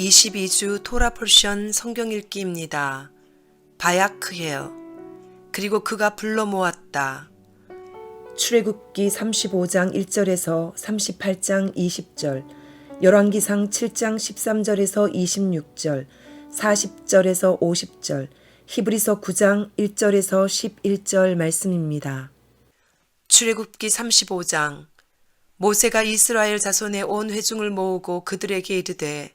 22주 토라 폴션 성경 읽기입니다. 바야크헤어 그리고 그가 불러 모았다. 출애굽기 35장 1절에서 38장 20절, 열왕기상 7장 13절에서 26절, 40절에서 50절, 히브리서 9장 1절에서 11절 말씀입니다. 출애굽기 35장 모세가 이스라엘 자손의 온 회중을 모으고 그들에게 이르되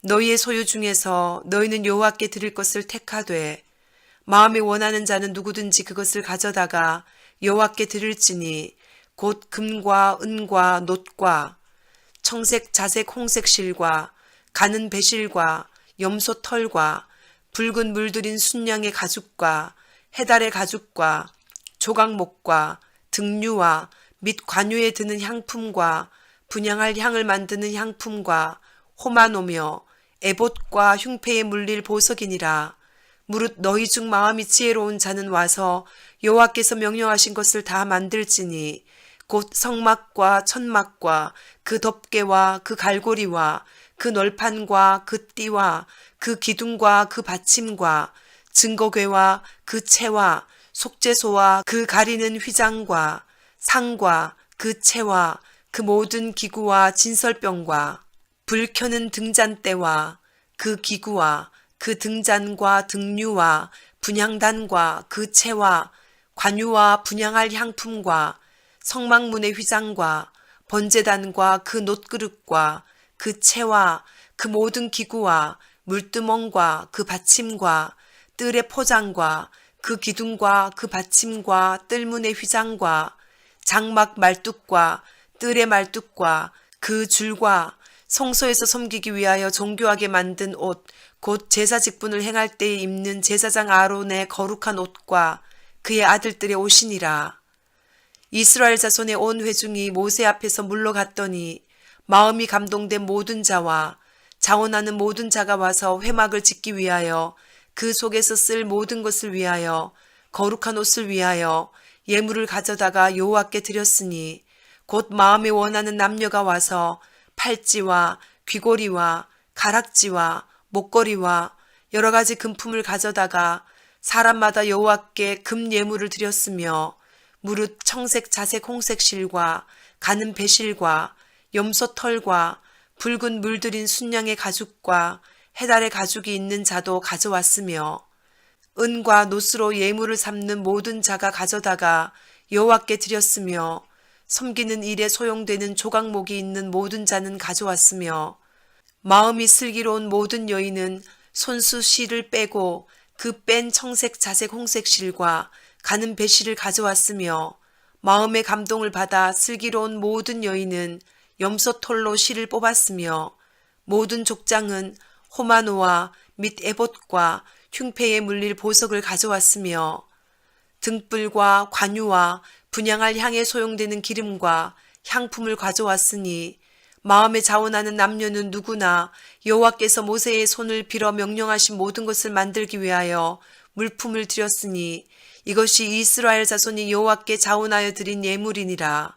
너희의 소유 중에서 너희는 여호와께 드릴 것을 택하되 마음에 원하는 자는 누구든지 그것을 가져다가 여호와께 드릴지니 곧 금과 은과 놋과 청색 자색 홍색 실과 가는 배실과 염소 털과 붉은 물들인 순양의 가죽과 해달의 가죽과 조각목과 등류와 및 관유에 드는 향품과 분양할 향을 만드는 향품과 호마노며 에봇과 흉패에 물릴 보석이니라. 무릇 너희 중 마음이 지혜로운 자는 와서 여호와께서 명령하신 것을 다 만들지니 곧 성막과 천막과 그 덮개와 그 갈고리와 그 널판과 그 띠와 그 기둥과 그 받침과 증거궤와 그 채와 속죄소와 그 가리는 휘장과 상과 그 채와 그 모든 기구와 진설병과 불 켜는 등잔대와 그 기구와 그 등잔과 등류와 분향단과 그 채와 관유와 분향할 향품과 성막문의 휘장과 번제단과 그 놋그릇과 그 채와 그 모든 기구와 물두멍과 그 받침과 뜰의 포장과 그 기둥과 그 받침과 뜰문의 휘장과 장막 말뚝과 뜰의 말뚝과 그 줄과 성소에서 섬기기 위하여 정교하게 만든 옷, 곧 제사 직분을 행할 때에 입는 제사장 아론의 거룩한 옷과 그의 아들들의 옷이니라. 이스라엘 자손의 온 회중이 모세 앞에서 물러갔더니 마음이 감동된 모든 자와 자원하는 모든 자가 와서 회막을 짓기 위하여 그 속에서 쓸 모든 것을 위하여 거룩한 옷을 위하여 예물을 가져다가 여호와께 드렸으니 곧 마음에 원하는 남녀가 와서 팔찌와 귀고리와 가락지와 목걸이와 여러 가지 금품을 가져다가 사람마다 여호와께 금 예물을 드렸으며 무릇 청색 자색 홍색 실과 가는 배실과 염소 털과 붉은 물들인 순양의 가죽과 해달의 가죽이 있는 자도 가져왔으며 은과 노스로 예물을 삼는 모든 자가 가져다가 여호와께 드렸으며 섬기는 일에 소용되는 조각목이 있는 모든 자는 가져왔으며 마음이 슬기로운 모든 여인은 손수 실을 빼고 그 뺀 청색 자색 홍색 실과 가는 배실을 가져왔으며 마음의 감동을 받아 슬기로운 모든 여인은 염소 털로 실을 뽑았으며 모든 족장은 호마노와 및 에봇과 흉패에 물릴 보석을 가져왔으며 등불과 관유와 분양할 향에 소용되는 기름과 향품을 가져왔으니 마음에 자원하는 남녀는 누구나 여호와께서 모세의 손을 빌어 명령하신 모든 것을 만들기 위하여 물품을 드렸으니 이것이 이스라엘 자손이 여호와께 자원하여 드린 예물이니라.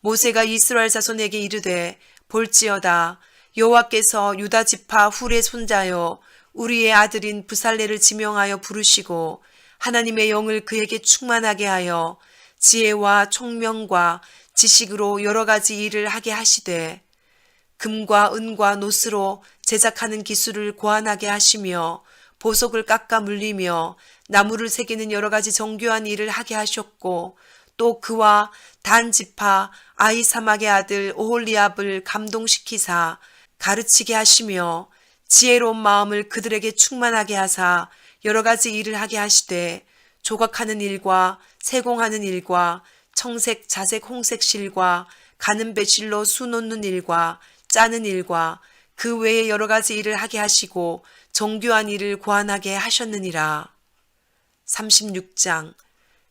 모세가 이스라엘 자손에게 이르되 볼지어다 여호와께서 유다 지파 훌의 손자여 우리의 아들인 부살레를 지명하여 부르시고 하나님의 영을 그에게 충만하게 하여 지혜와 총명과 지식으로 여러 가지 일을 하게 하시되 금과 은과 노스로 제작하는 기술을 고안하게 하시며 보석을 깎아 물리며 나무를 새기는 여러 가지 정교한 일을 하게 하셨고 또 그와 단 지파 아이사막의 아들 오홀리압을 감동시키사 가르치게 하시며 지혜로운 마음을 그들에게 충만하게 하사 여러 가지 일을 하게 하시되 조각하는 일과 세공하는 일과 청색, 자색, 홍색 실과 가는 배실로 수 놓는 일과 짜는 일과 그 외에 여러 가지 일을 하게 하시고 정교한 일을 고안하게 하셨느니라. 36장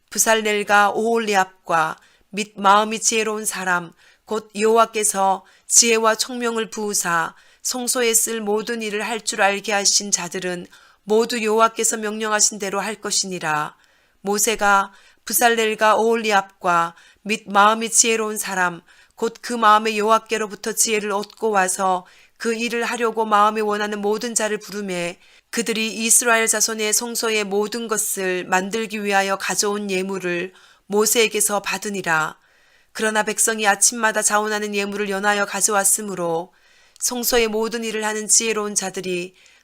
부살넬과 오홀리압과 및 마음이 지혜로운 사람 곧 여호와께서 지혜와 총명을 부으사 성소에 쓸 모든 일을 할 줄 알게 하신 자들은 모두 여호와께서 명령하신 대로 할 것이니라. 모세가 부살렐과 오홀리압과 및 마음이 지혜로운 사람 곧 그 마음의 여호와께로부터 지혜를 얻고 와서 그 일을 하려고 마음에 원하는 모든 자를 부르매 그들이 이스라엘 자손의 성소의 모든 것을 만들기 위하여 가져온 예물을 모세에게서 받으니라. 그러나 백성이 아침마다 자원하는 예물을 연하여 가져왔으므로 성소의 모든 일을 하는 지혜로운 자들이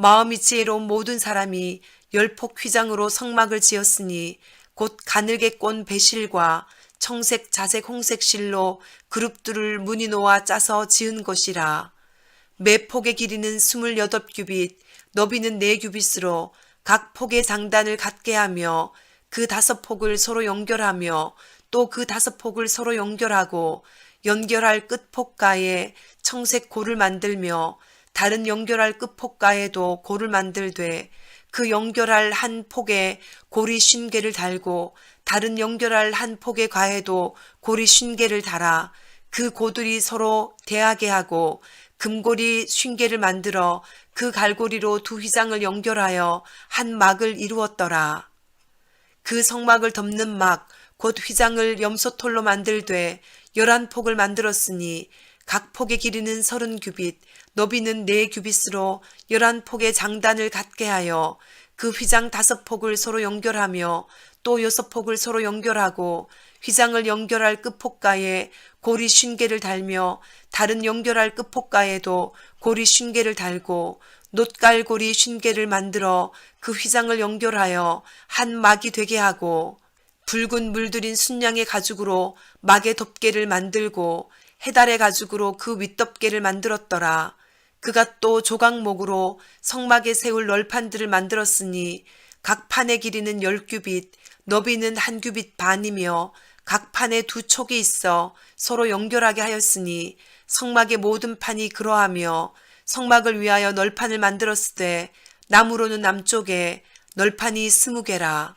마음이 지혜로운 모든 사람이 열폭 휘장으로 성막을 지었으니 곧 가늘게 꼰 배실과 청색 자색 홍색 실로 그룹들을 무늬 놓아 짜서 지은 것이라. 매 폭의 길이는 스물여덟 규빗, 너비는 네 규빗으로 각 폭의 장단을 갖게 하며 그 다섯 폭을 서로 연결하며 또 그 다섯 폭을 서로 연결하고 연결할 끝폭가에 청색 고를 만들며 다른 연결할 끝폭가에도 고를 만들되 그 연결할 한 폭에 고리 쉰개를 달고 다른 연결할 한 폭의 가에도 고리 쉰개를 달아 그 고들이 서로 대하게 하고 금고리 쉰개를 만들어 그 갈고리로 두 휘장을 연결하여 한 막을 이루었더라. 그 성막을 덮는 막, 곧 휘장을 염소톨로 만들되 열한 폭을 만들었으니 각 폭의 길이는 서른 규빗, 너비는 네 규빗으로 열한 폭의 장단을 갖게 하여 그 휘장 다섯 폭을 서로 연결하며 또 여섯 폭을 서로 연결하고 휘장을 연결할 끝폭가에 고리 쉰개를 달며 다른 연결할 끝폭가에도 고리 쉰개를 달고 놋갈고리 쉰개를 만들어 그 휘장을 연결하여 한 막이 되게 하고 붉은 물들인 순양의 가죽으로 막의 덮개를 만들고 해달의 가죽으로 그 윗덮개를 만들었더라. 그가 또 조각목으로 성막에 세울 널판들을 만들었으니 각 판의 길이는 열 규빗, 너비는 한 규빗 반이며 각 판에 두 촉이 있어 서로 연결하게 하였으니 성막의 모든 판이 그러하며 성막을 위하여 널판을 만들었을 때 나무로는 남쪽에 널판이 스무 개라.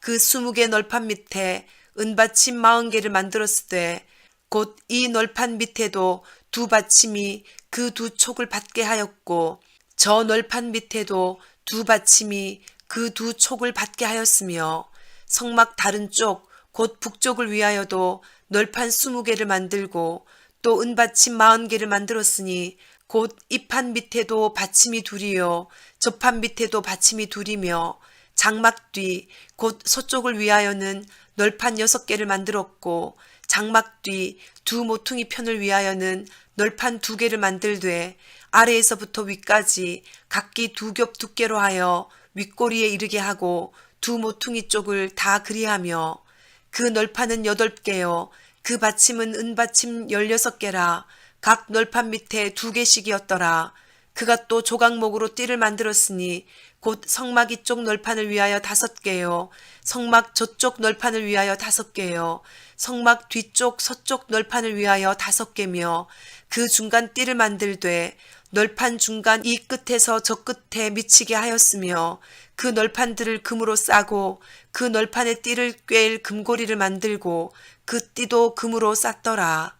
그 스무 개 널판 밑에 은받침 마흔 개를 만들었을 때곧이 널판 밑에도 두 받침이 그 두 촉을 받게 하였고 저 널판 밑에도 두 받침이 그 두 촉을 받게 하였으며 성막 다른 쪽 곧 북쪽을 위하여도 널판 스무 개를 만들고 또 은받침 마흔 개를 만들었으니 곧 이판 밑에도 받침이 둘이요 저판 밑에도 받침이 둘이며 장막 뒤 곧 서쪽을 위하여는 널판 여섯 개를 만들었고 장막 뒤 두 모퉁이 편을 위하여는 널판 두 개를 만들되 아래에서부터 위까지 각기 두 겹 두께로 하여 윗꼬리에 이르게 하고 두 모퉁이 쪽을 다 그리하며 그 널판은 여덟 개요. 그 받침은 은받침 열여섯 개라. 각 널판 밑에 두 개씩이었더라 그가 또 조각목으로 띠를 만들었으니 곧 성막 이쪽 널판을 위하여 다섯 개요 성막 저쪽 널판을 위하여 다섯 개요 성막 뒤쪽 서쪽 널판을 위하여 다섯 개며 그 중간 띠를 만들되 널판 중간 이 끝에서 저 끝에 미치게 하였으며 그 널판들을 금으로 싸고 그 널판에 띠를 꿰일 금고리를 만들고 그 띠도 금으로 쌌더라.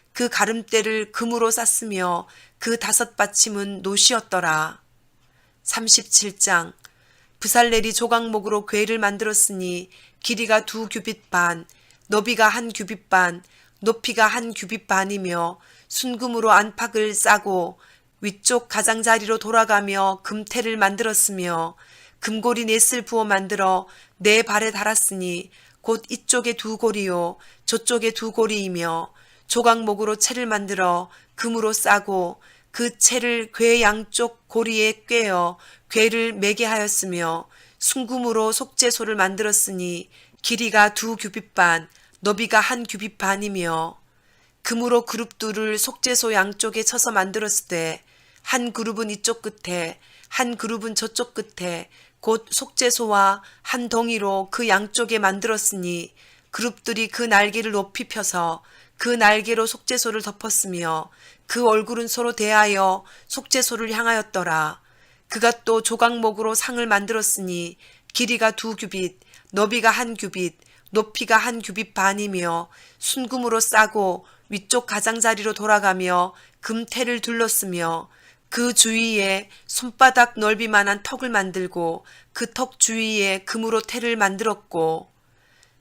그 가름대를 금으로 쌌으며 그 다섯 받침은 노시였더라. 37장 부살렐이 조각목으로 궤를 만들었으니 길이가 두 규빗 반, 너비가 한 규빗 반, 높이가 한 규빗 반이며 순금으로 안팎을 싸고 위쪽 가장자리로 돌아가며 금태를 만들었으며 금고리 넷을 부어 만들어 네 발에 달았으니 곧 이쪽에 두 고리요 저쪽에 두 고리이며 조각목으로 채를 만들어 금으로 싸고 그 채를 궤 양쪽 고리에 꿰어 궤를 매게 하였으며 순금으로 속죄소를 만들었으니 길이가 두 규빗 반, 너비가 한 규빗 반이며 금으로 그룹들을 속죄소 양쪽에 쳐서 만들었을 때 한 그룹은 이쪽 끝에 한 그룹은 저쪽 끝에 곧 속죄소와 한 덩이로 그 양쪽에 만들었으니 그룹들이 그 날개를 높이 펴서 그 날개로 속죄소를 덮었으며 그 얼굴은 서로 대하여 속죄소를 향하였더라. 그가 또 조각목으로 상을 만들었으니 길이가 두 규빗, 너비가 한 규빗, 높이가 한 규빗 반이며 순금으로 싸고 위쪽 가장자리로 돌아가며 금태를 둘렀으며 그 주위에 손바닥 넓이만한 턱을 만들고 그 턱 주위에 금으로 태를 만들었고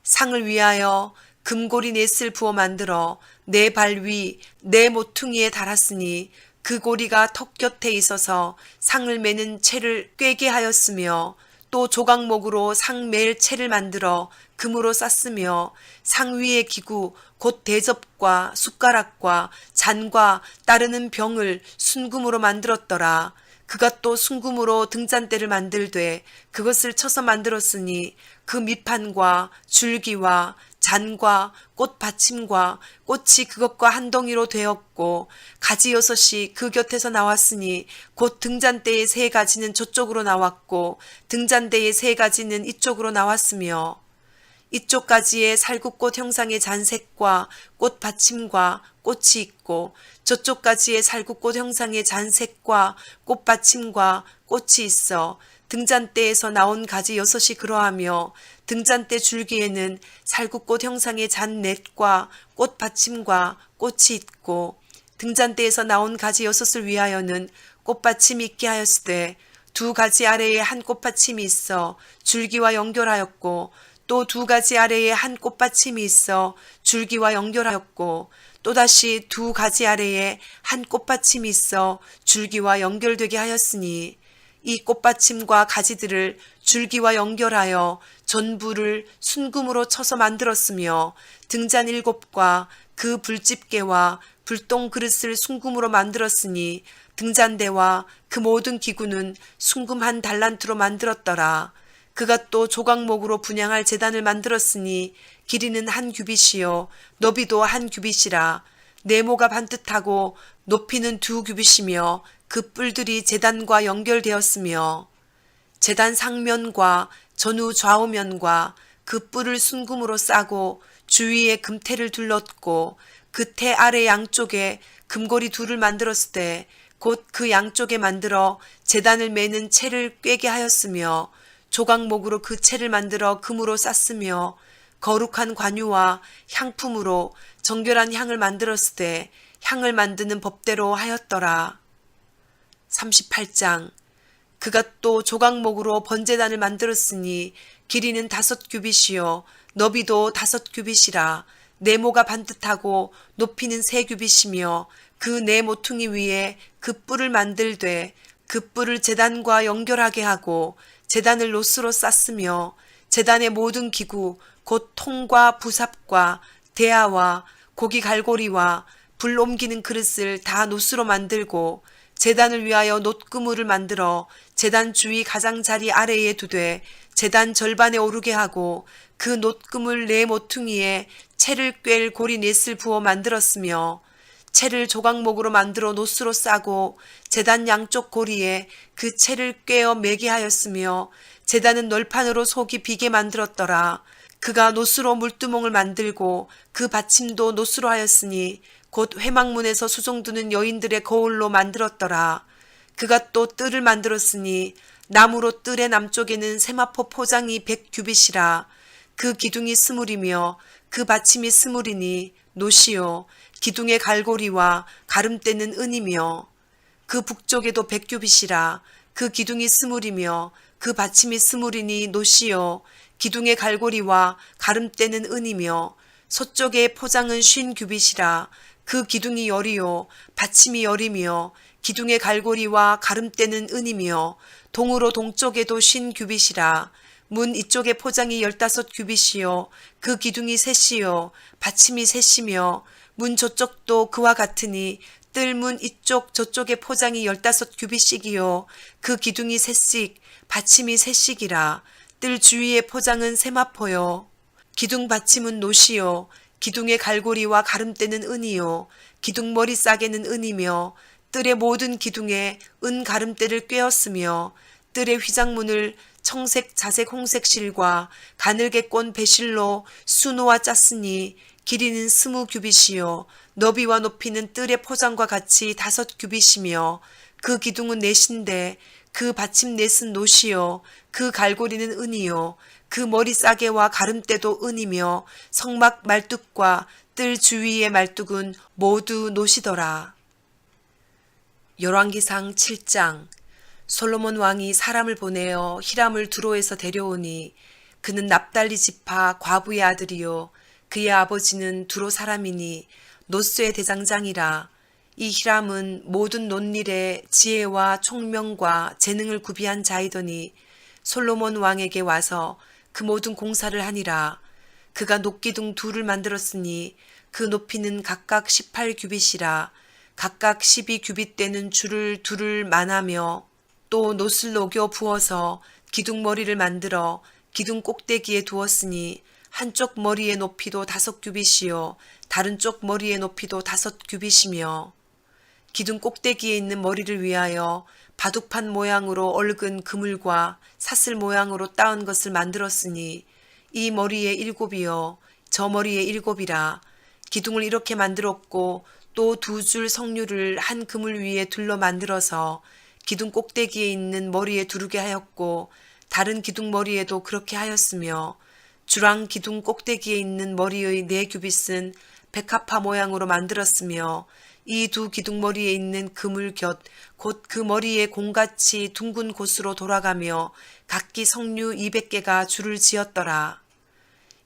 상을 위하여 금고리 넷을 부어 만들어 내 발 위 내 모퉁이에 달았으니 그 고리가 턱 곁에 있어서 상을 매는 채를 꿰게 하였으며 또 조각목으로 상맬 채를 만들어 금으로 쌌으며 상 위의 기구 곧 대접과 숟가락과 잔과 따르는 병을 순금으로 만들었더라. 그가 또 순금으로 등잔대를 만들되 그것을 쳐서 만들었으니 그 밑판과 줄기와 잔과 꽃 받침과 꽃이 그것과 한 덩이로 되었고 가지 여섯이 그 곁에서 나왔으니 곧 등잔대의 세 가지는 저쪽으로 나왔고 등잔대의 세 가지는 이쪽으로 나왔으며 이쪽 가지에 살구꽃 형상의 잔색과 꽃 받침과 꽃이 있고 저쪽 가지에 살구꽃 형상의 잔색과 꽃 받침과 꽃이 있어 등잔대에서 나온 가지 여섯이 그러하며 등잔대 줄기에는 살구꽃 형상의 잔넷과 꽃 받침과 꽃이 있고 등잔대에서 나온 가지 여섯을 위하여는 꽃받침이 있게 하였으되 두 가지 아래에 한 꽃받침이 있어 줄기와 연결하였고 또 두 가지 아래에 한 꽃받침이 있어 줄기와 연결하였고 또다시 두 가지 아래에 한 꽃받침이 있어 줄기와 연결되게 하였으니 이 꽃받침과 가지들을 줄기와 연결하여 전부를 순금으로 쳐서 만들었으며 등잔 일곱과 그 불집게와 불똥 그릇을 순금으로 만들었으니 등잔대와 그 모든 기구는 순금 한 달란트로 만들었더라. 그가 또 조각목으로 분양할 재단을 만들었으니 길이는 한 규빗이요 너비도 한 규빗이라 네모가 반듯하고 높이는 두 규빗이며 그 뿔들이 재단과 연결되었으며 재단 상면과 전후 좌우면과 그 뿔을 순금으로 싸고 주위에 금태를 둘렀고 그 태 아래 양쪽에 금고리 둘을 만들었을 때 곧 그 양쪽에 만들어 재단을 매는 채를 꿰게 하였으며 조각목으로 그 채를 만들어 금으로 쌌으며 거룩한 관유와 향품으로 정결한 향을 만들었을 때 향을 만드는 법대로 하였더라. 38장. 그가 또 조각목으로 번제단을 만들었으니 길이는 다섯 규빗이요. 너비도 다섯 규빗이라. 네모가 반듯하고 높이는 세 규빗이며 그 네 모퉁이 위에 그 뿔을 만들되 그 뿔을 재단과 연결하게 하고 재단을 노스로 쌌으며 재단의 모든 기구 곧 통과 부삽과 대야와 고기 갈고리와 불 옮기는 그릇을 다 노스로 만들고 재단을 위하여 놋그물을 만들어 재단 주위 가장자리 아래에 두되 재단 절반에 오르게 하고 그 놋그물 네 모퉁이에 채를 꿰 고리 넷을 부어 만들었으며 채를 조각목으로 만들어 노스로 싸고 재단 양쪽 고리에 그 채를 꿰어 매게 하였으며 재단은 널판으로 속이 비게 만들었더라. 그가 노스로 물두멍을 만들고 그 받침도 노스로 하였으니 곧 회막문에서 수종두는 여인들의 거울로 만들었더라. 그가 또 뜰을 만들었으니 나무로 뜰의 남쪽에는 세마포 포장이 백 규빗이라. 그 기둥이 스물이며 그 받침이 스물이니 노시요 기둥의 갈고리와 가름대는 은이며 그 북쪽에도 백규빗이라 그 기둥이 스물이며 그 받침이 스물이니 노시요 기둥의 갈고리와 가름대는 은이며 서쪽의 포장은 쉰 규빗이라 그 기둥이 열이요 받침이 열이며 기둥의 갈고리와 가름대는 은이며 동으로 동쪽에도 쉰 규빗이라 문 이쪽의 포장이 열다섯 규빗이요 그 기둥이 셋이요 받침이 셋이며 문 저쪽도 그와 같으니 뜰문 이쪽 저쪽의 포장이 열다섯 규빗씩이요 그 기둥이 셋씩 받침이 셋씩이라 뜰 주위의 포장은 세마포요 기둥 받침은 노시요. 기둥의 갈고리와 가름대는 은이요. 기둥 머리 싸개는 은이며 뜰의 모든 기둥에 은 가름대를 꿰었으며 뜰의 휘장문을 청색 자색 홍색 실과 가늘게 꼰 배실로 수놓아 짰으니 길이는 스무 규빗이요. 너비와 높이는 뜰의 포장과 같이 다섯 규빗이며 그 기둥은 넷인데 그 받침 넷은 노시요 그 갈고리는 은이요 그 머리 싸개와 가름대도 은이며 성막 말뚝과 뜰 주위의 말뚝은 모두 노시더라. 열왕기상 7장 솔로몬 왕이 사람을 보내어 히람을 두로에서 데려오니 그는 납달리 지파 과부의 아들이요 그의 아버지는 두로 사람이니 노스의 대장장이라 이 히람은 모든 논일에 지혜와 총명과 재능을 구비한 자이더니 솔로몬 왕에게 와서 그 모든 공사를 하니라. 그가 녹기둥 둘을 만들었으니 그 높이는 각각 18규빗이라. 각각 12규빗 되는 줄을 둘을 만하며 또 노슬 녹여 부어서 기둥 머리를 만들어 기둥 꼭대기에 두었으니 한쪽 머리의 높이도 다섯 규빗이요 다른 쪽 머리의 높이도 다섯 규빗이며 기둥 꼭대기에 있는 머리를 위하여 바둑판 모양으로 얽은 그물과 사슬 모양으로 따은 것을 만들었으니 이 머리에 일곱이요 저 머리에 일곱이라 기둥을 이렇게 만들었고 또 두 줄 석류를 한 그물 위에 둘러 만들어서 기둥 꼭대기에 있는 머리에 두르게 하였고 다른 기둥 머리에도 그렇게 하였으며 주랑 기둥 꼭대기에 있는 머리의 네 규빗은 백합화 모양으로 만들었으며 이 두 기둥 머리에 있는 그물 곁 곧 그 머리에 공같이 둥근 곳으로 돌아가며 각기 석류 200개가 줄을 지었더라.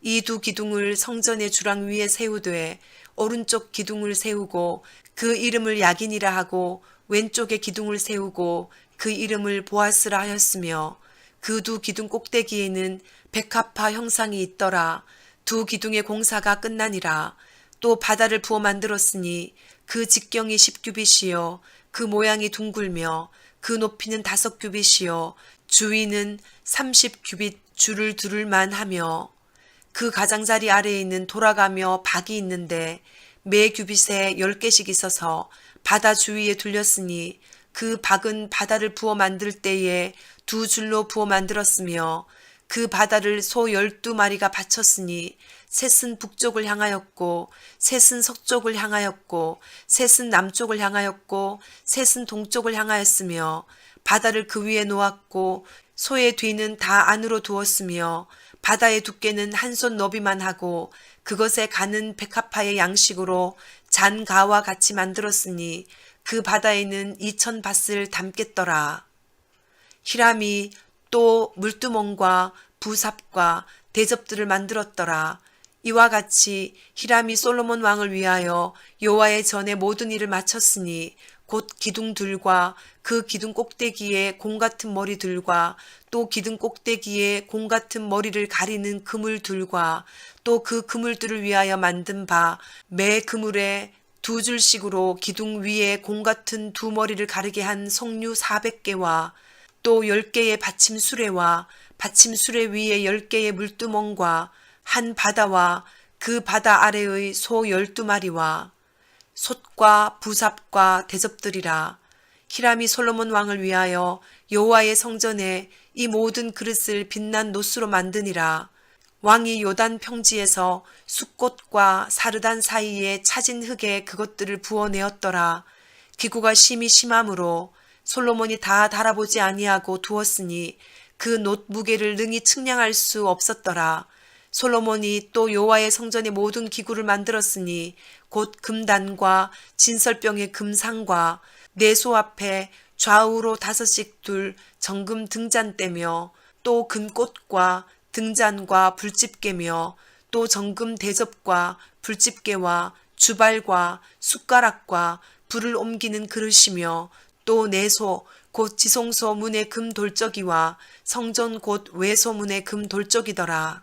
이 두 기둥을 성전의 주랑 위에 세우되 오른쪽 기둥을 세우고 그 이름을 야긴이라 하고 왼쪽에 기둥을 세우고 그 이름을 보아스라 하였으며 그 두 기둥 꼭대기에는 백합화 형상이 있더라. 두 기둥의 공사가 끝나니라. 또 바다를 부어 만들었으니 그 직경이 10규빗이요 그 모양이 둥글며 그 높이는 다섯 규빗이요 주위는 30규빗 줄을 두를 만 하며 그 가장자리 아래에 있는 돌아가며 박이 있는데 매 규빗에 열 개씩 있어서 바다 주위에 둘렸으니 그 박은 바다를 부어 만들 때에 두 줄로 부어 만들었으며 그 바다를 소 열두 마리가 바쳤으니 셋은 북쪽을 향하였고 셋은 서쪽을 향하였고 셋은 남쪽을 향하였고 셋은 동쪽을 향하였으며 바다를 그 위에 놓았고 소의 뒤는 다 안으로 두었으며 바다의 두께는 한 손 너비만 하고 그것에 가는 백합화의 양식으로 잔가와 같이 만들었으니 그 바다에는 이천 밭을 담겠더라. 히람이 또 물두멍과 부삽과 대접들을 만들었더라. 이와 같이 히람이 솔로몬 왕을 위하여 여호와의 전에 모든 일을 마쳤으니 곧 기둥들과 그 기둥 꼭대기에 공 같은 머리들과 또 기둥 꼭대기에 공 같은 머리를 가리는 그물들과 또 그 그물들을 위하여 만든 바 매 그물에 두 줄씩으로 기둥 위에 공 같은 두 머리를 가르게 한 석류 400개와 또열 개의 받침 수레와 받침 수레 위에 열 개의 물두멍과 한 바다와 그 바다 아래의 소 열두 마리와 솥과 부삽과 대접들이라. 히람이 솔로몬 왕을 위하여 여호와의 성전에 이 모든 그릇을 빛난 노스로 만드니라. 왕이 요단 평지에서 숫꽃과 사르단 사이에 차진 흙에 그것들을 부어내었더라. 기구가 심히 심함으로 솔로몬이 다 달아보지 아니하고 두었으니 그 놋 무게를 능히 측량할 수 없었더라. 솔로몬이 또 여호와의 성전의 모든 기구를 만들었으니 곧 금단과 진설병의 금상과 내소 앞에 좌우로 다섯씩 둘 정금 등잔대며 또 금꽃과 등잔과 불집게며 또 정금 대접과 불집게와 주발과 숟가락과 불을 옮기는 그릇이며 또 내소 곧 지성소 문의 금 돌적이와 성전 곧 외소 문의 금 돌적이더라.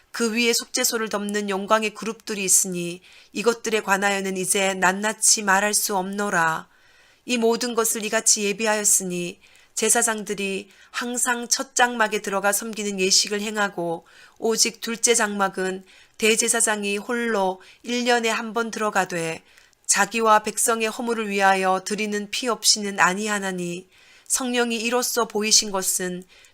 그 위에 속죄소를 덮는 영광의 그룹들이 있으니 이것들에 관하여는 이제 낱낱이 말할 수 없노라. 이 모든 것을 이같이 예비하였으니 제사장들이 항상 첫 장막에 들어가 섬기는 예식을 행하고 오직 둘째 장막은 대제사장이 홀로 1년에 한 번 들어가되 자기와 백성의 허물을 위하여 드리는 피 없이는 아니하나니 성령이 이로써 보이신 것은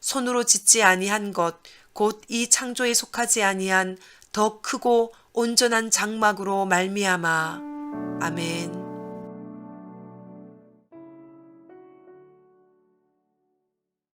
손으로 짓지 아니한 것 곧 이 창조에 속하지 아니한 더 크고 온전한 장막으로 말미암아 아멘.